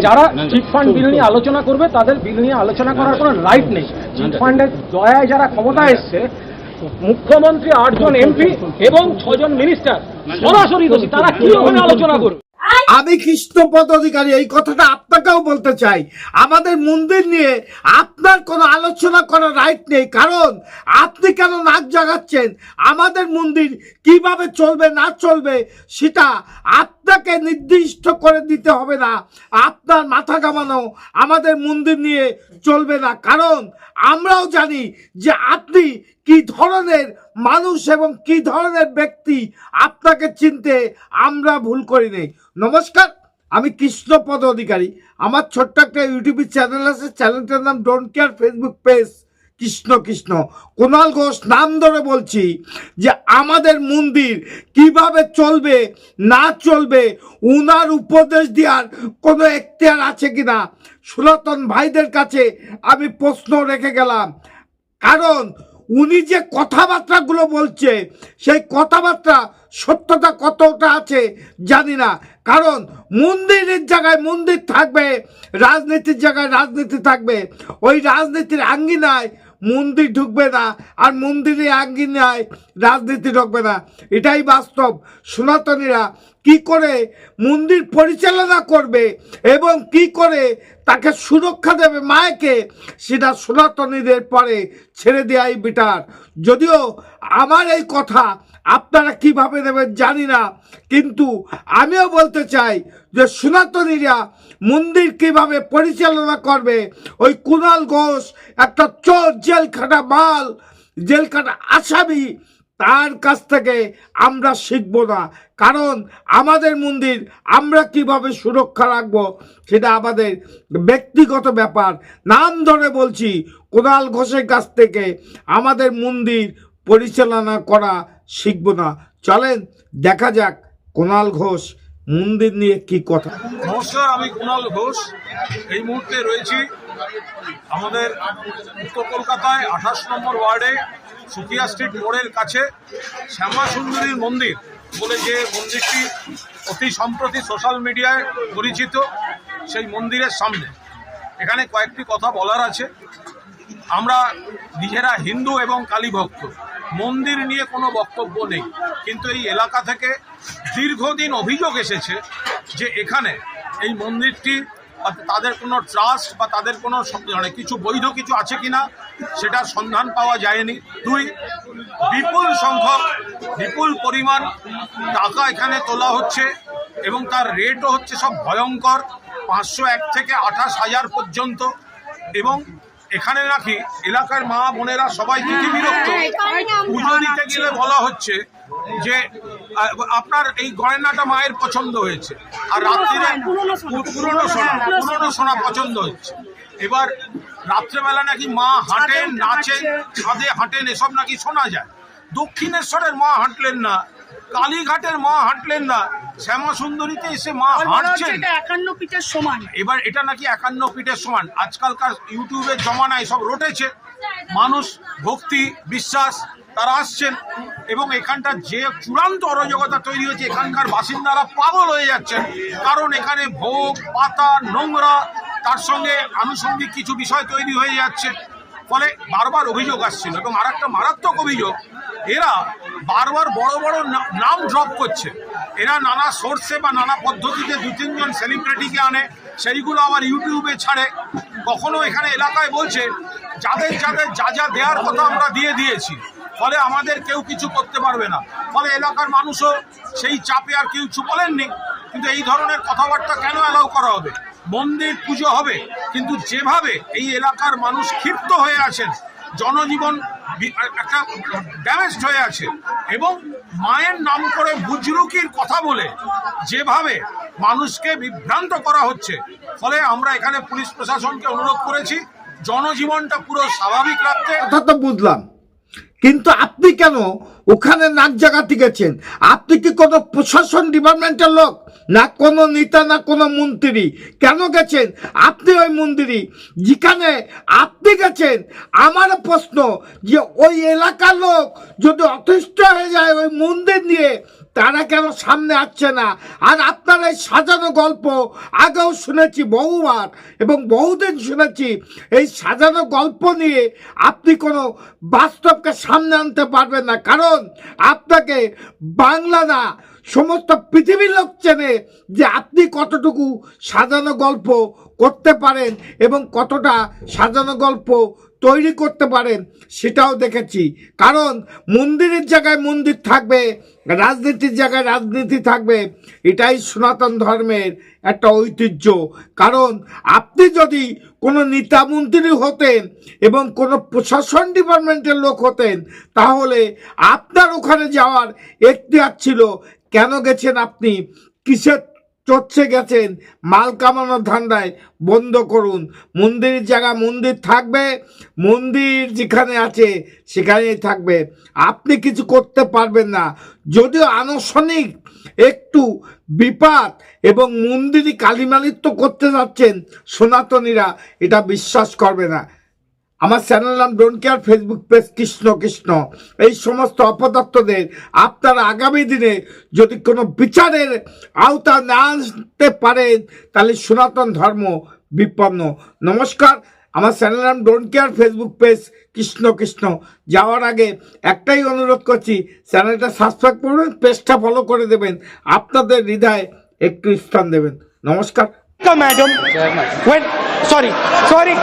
যারা চিটফান্ড বিল নিয়ে আলোচনা করবে তাদের বিল নিয়ে আলোচনা করার কোনো রাইট নেই চিট ফান্ডের দয়ায় যারা ক্ষমতা এসছে মুখ্যমন্ত্রী আটজন এমপি এবং ছজন মিনিস্টার সরাসরি দোষী তারা কি ওখানে আলোচনা করবে আমি কৃষ্ণপদ অধিকারী এই কথাটা আপনাকেও বলতে চাই। আমাদের মন্দির নিয়ে আপনার কোনো আলোচনা করার রাইট নেই। কারণ আপনি কেন নাক জাগাচ্ছেন? আমাদের মন্দির কীভাবে চলবে, না চলবে, সেটা আপনাকে নির্দিষ্ট করে দিতে হবে না। আপনার মাথা কামানো আমাদের মন্দির নিয়ে চলবে না। কারণ আমরাও জানি যে আপনি কি ধরনের মানুষ এবং কি ধরনের ব্যক্তি আপনাকে চিনতে আমরা ভুল করিনি নমস্কার, আমি কৃষ্ণপদ অধিকারী। আমার ছোট্ট একটা ইউটিউব চ্যানেল আছে চ্যানেলটার নাম don't care Facebook page Krishna Krishna. Kunal Ghosh নাম ধরে বলছি যে আমাদের মন্দির কীভাবে চলবে, না চলবে, উনার উপদেশ দেওয়ার কোনো এখতিয়ার আছে কি না সনাতন ভাইদের কাছে আমি প্রশ্ন রেখে গেলাম। কারণ উনি যে কথাবার্তাগুলো বলছে, সেই কথাবার্তা সত্যতা কতটা আছে জানি না। কারণ মন্দিরের জায়গায় মন্দির থাকবে, রাজনীতির জায়গায় রাজনীতি থাকবে। ওই রাজনীতির আঙ্গিনায় মন্দির ঢুকবে না, আর মন্দিরের আঙ্গিনায় রাজনীতি ঢুকবে না। এটাই বাস্তব। সনাতনীরা কি করে মন্দির পরিচালনা করবে এবং কি করে তাকে সুরক্ষা দেবে মায়কে, সেটা সনাতনীদের পরে ছেড়ে দেওয়াই বেটার যদিও আমার এই কথা আপনারা কীভাবে নেবেন জানি না, কিন্তু আমিও বলতে চাই যে সনাতনীরা মন্দির কীভাবে পরিচালনা করবে, ওই কুণাল ঘোষ একটা চোর জেল খাটা মাল জেল খাটা আসামি তার কাছ থেকে আমরা শিখব না। কারণ আমাদের মন্দির আমরা কীভাবে সুরক্ষা রাখব সেটা আমাদের ব্যক্তিগত ব্যাপার। নাম ধরে বলছি কোদাল ঘোষের কাছ থেকে আমাদের মন্দির পরিচালনা করা শিখব না। চলেন, দেখা যাক কোনাল ঘোষ মন্দির নিয়ে কি কথা? নমস্কার, আমি কুণাল ঘোষ। এই মুহূর্তে রয়েছি আমাদের উত্তর কলকাতায় আঠাশ নম্বর ওয়ার্ডে সুকিয়া স্ট্রিট মোড়ের কাছে শ্যামা সুন্দরীর মন্দির বলে যে মন্দিরটি অতি সম্প্রতি সোশ্যাল মিডিয়ায় পরিচিত সেই মন্দিরের সামনে। এখানে কয়েকটি কথা বলার আছে। আমরা নিজেরা হিন্দু এবং কালী ভক্ত মন্দির নিয়ে কোনো বক্তব্য নেই। কিন্তু এই এলাকা থেকে দীর্ঘদিন অভিযোগ এসেছে যে এখানে এই মন্দিরটি তাদের কোনো ট্রাস্ট বা তাদের কোনো মানে কিছু বৈধ কিছু আছে কিনা, সেটার সন্ধান পাওয়া যায়নি। দুই, বিপুল সংখ্যক, বিপুল পরিমাণ টাকা এখানে তোলা হচ্ছে এবং তার রেটও হচ্ছে সব ভয়ঙ্কর। পাঁচশো এক থেকে আঠাশ হাজার পর্যন্ত এবং এখানে নাকি এলাকার মা বোনেরা সবাই দেখে বিরক্ত পুজো দিতে গেলে বলা হচ্ছে যে আপনার এই গয়নাটা মায়ের পছন্দ হয়েছে। আর রাত্রিরে পুরনো সোনা। পুরনো সোনা পছন্দ হচ্ছে। এবার রাত্রেবেলা নাকি মা হাঁটেন নাচেন ছাদে হাঁটেন এসব নাকি শোনা যায়। দক্ষিণেশ্বরের মা হাঁটলেন না কালীঘাটের মা হাঁটলেন না শ্যামা সুন্দরীতে এসে মা হাঁটছেন। একান্ন পিঠের সমান। এবার এটা নাকি একান্ন পিঠের সমান। আজকালকার ইউটিউবের জমানায় সব রটেছে। মানুষ ভক্তি বিশ্বাস তারা আসছেন এবং এখানটার যে চূড়ান্ত অরাজকতা তৈরি হয়েছে এখানকার বাসিন্দারা পাগল হয়ে যাচ্ছেন। কারণ এখানে ভোগ পাতা নোংরা তার সঙ্গে আনুষঙ্গিক কিছু বিষয় তৈরি হয়ে যাচ্ছে। ফলে বারবার অভিযোগ আসছিল এবং আর একটা মারাত্মক অভিযোগ এরা বারবার বড় বড় নাম ড্রপ করছে। এরা নানা সোর্সে বা নানা পদ্ধতিতে দু তিনজন সেলিব্রিটিকে আনে, সেইগুলো আবার ইউটিউবে ছাড়ে। কখনো এখানে এলাকায় বলছে, যাদের যাদের, যা যা দেওয়ার কথা আমরা দিয়ে দিয়েছি, ফলে আমাদের কেউ কিছু করতে পারবে না। ফলে এলাকার মানুষও সেই চাপে আর কেউ কিছু বলেননি। কিন্তু এই ধরনের কথাবার্তা কেন অ্যালাউ করা হবে? মন্দির পুজো হবে, কিন্তু যেভাবে এই এলাকার মানুষ ক্ষিপ্ত হয়ে আছেন জনজীবন একটা ড্যামেজড হয়ে আছে। এবং মায়ের নাম করে বুজরুকির কথা বলে যেভাবে মানুষকে বিভ্রান্ত করা হচ্ছে, ফলে আমরা এখানে পুলিশ প্রশাসনকে অনুরোধ করেছি, জনজীবনটা পুরো স্বাভাবিক রাখতে। তো বুঝলাম। কিন্তু আপনি কেন ওখানে নাক জাগাতে গেছেন? আপনি কি কোনো প্রশাসন ডিপার্টমেন্টের লোক? না কোনো নেতা, না কোনো মন্ত্রী। কেন গেছেন? আপনি ওই মন্দিরই যেখানে আপনি গেছেন, আমার প্রশ্ন যে ওই এলাকার লোক যদি অতিষ্ঠ হয়ে যায় ওই মন্দির নিয়ে তারা কেন সামনে আসছে না? আর আপনার এই সাজানো গল্প আগেও শুনেছি বহুবার এবং বহুদিন শুনেছি, এই সাজানো গল্প নিয়ে আপনি কোনো বাস্তবকে সামনে আনতে পারবেন না। কারণ আপনাকে বাংলা না, সমস্ত পৃথিবীর লোক চেনে যে আপনি কতটুকু সাজানো গল্প করতে পারেন এবং কতটা সাজানো গল্প তৈরি করতে পারেন, সেটাও দেখেছি। কারণ মন্দিরের জায়গায় মন্দির থাকবে, রাজনীতির জায়গায় রাজনীতি থাকবে, এটাই সনাতন ধর্মের একটা ঐতিহ্য। কারণ আপনি যদি কোনো নেতা মন্ত্রী হতেন এবং কোনো প্রশাসন ডিপার্টমেন্টের লোক হতেন, তাহলে আপনার ওখানে যাওয়ার এখতিয়ার ছিল, কেন গেছেন আপনি? কিসের চচ্ছে গেছেন। মাল কামানোর ধান্দায় বন্ধ করুন। মন্দিরের জায়গা, মন্দির থাকবে। মন্দির যেখানে আছে, সেখানেই থাকবে। আপনি কিছু করতে পারবেন না। যদিও আনুষ্ঠানিক একটু বিপাদ এবং মন্দিরই কালিমালিত্ব করতে যাচ্ছেন সনাতনীরা, এটা বিশ্বাস করবে না। আমার চ্যানেল নাম don't care Facebook page Krishna Krishna. এই সমস্ত অপদার্থদের আপনারা আগামী দিনে যদি কোনো বিচারের আওতা না আনতে পারেন তাহলে সনাতন ধর্ম বিপন্ন। নমস্কার আমার চ্যানেল নাম don't care Facebook page Krishna Krishna. যাওয়ার আগে একটাই অনুরোধ করছি চ্যানেলটা সাবস্ক্রাইব করবেন পেজটা ফলো করে দেবেন আপনাদের হৃদয়ে একটু স্থান দেবেন। নমস্কার. When, sorry, sorry.